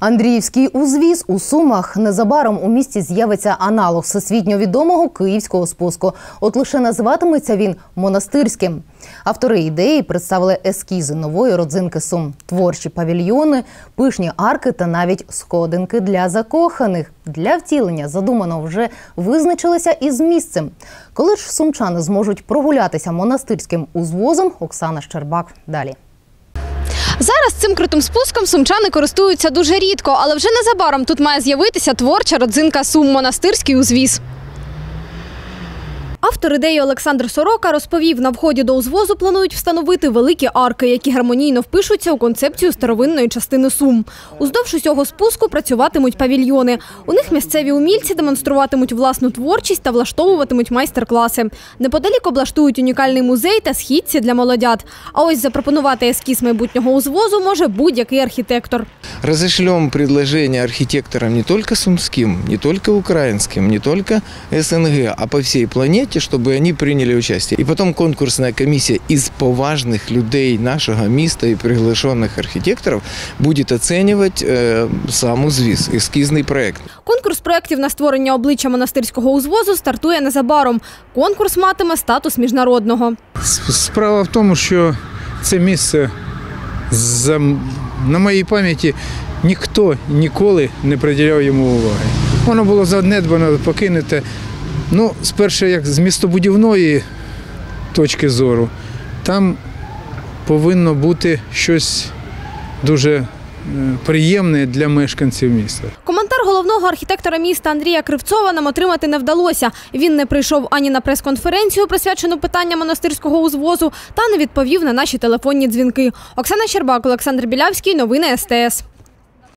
Андріївський узвіз у Сумах незабаром у місті з'явиться аналог всесвітньо відомого київського спуску. От лише називатиметься він монастирським. Автори ідеї представили ескізи нової родзинки Сум, творчі павільйони, пишні арки та навіть сходинки для закоханих. Для втілення задумано вже визначилися із місцем. Коли ж сумчани зможуть прогулятися монастирським узвозом, Оксана Щербак далі. Зараз цим крутим спуском сумчани користуються дуже рідко, але вже незабаром тут має з'явитися творча родзинка Сум монастирський узвіз. Автор ідеї Олександр Сорока розповів, на вході до узвозу планують встановити великі арки, які гармонійно впишуться у концепцію старовинної частини Сум. Уздовж усього спуску працюватимуть павільйони. У них місцеві умільці демонструватимуть власну творчість та влаштовуватимуть майстер-класи. Неподалік облаштують унікальний музей та східці для молодят. А ось запропонувати ескіз майбутнього узвозу може будь-який архітектор. Разошлем предложение архитекторам не только сумским, не только украинским, не только СНГ, а по всей планете, чтобы они приняли участие. И потом конкурсная комиссия из поважных людей нашего места и приглашенных архитекторов будет оценивать э, сам узвіз, эскизный проект. Конкурс проєктів на створення обличчя монастирського узвозу стартує незабаром. Конкурс матиме статус міжнародного. С- Справа в тому, що це місце за, на моїй пам'яті ніхто ніколи не приділяв йому уваги. Воно було занедбано, покинуте. Ну, спершу, як з містобудівної точки зору, там повинно бути щось дуже е, приємне для мешканців міста. Коментар головного архітектора міста Андрія Кривцова нам отримати не вдалося. Він не прийшов ані на прес-конференцію, присвячену питанням монастирського узвозу, та не відповів на наші телефонні дзвінки. Оксана Щербак, Олександр Білявський. Новини СТС.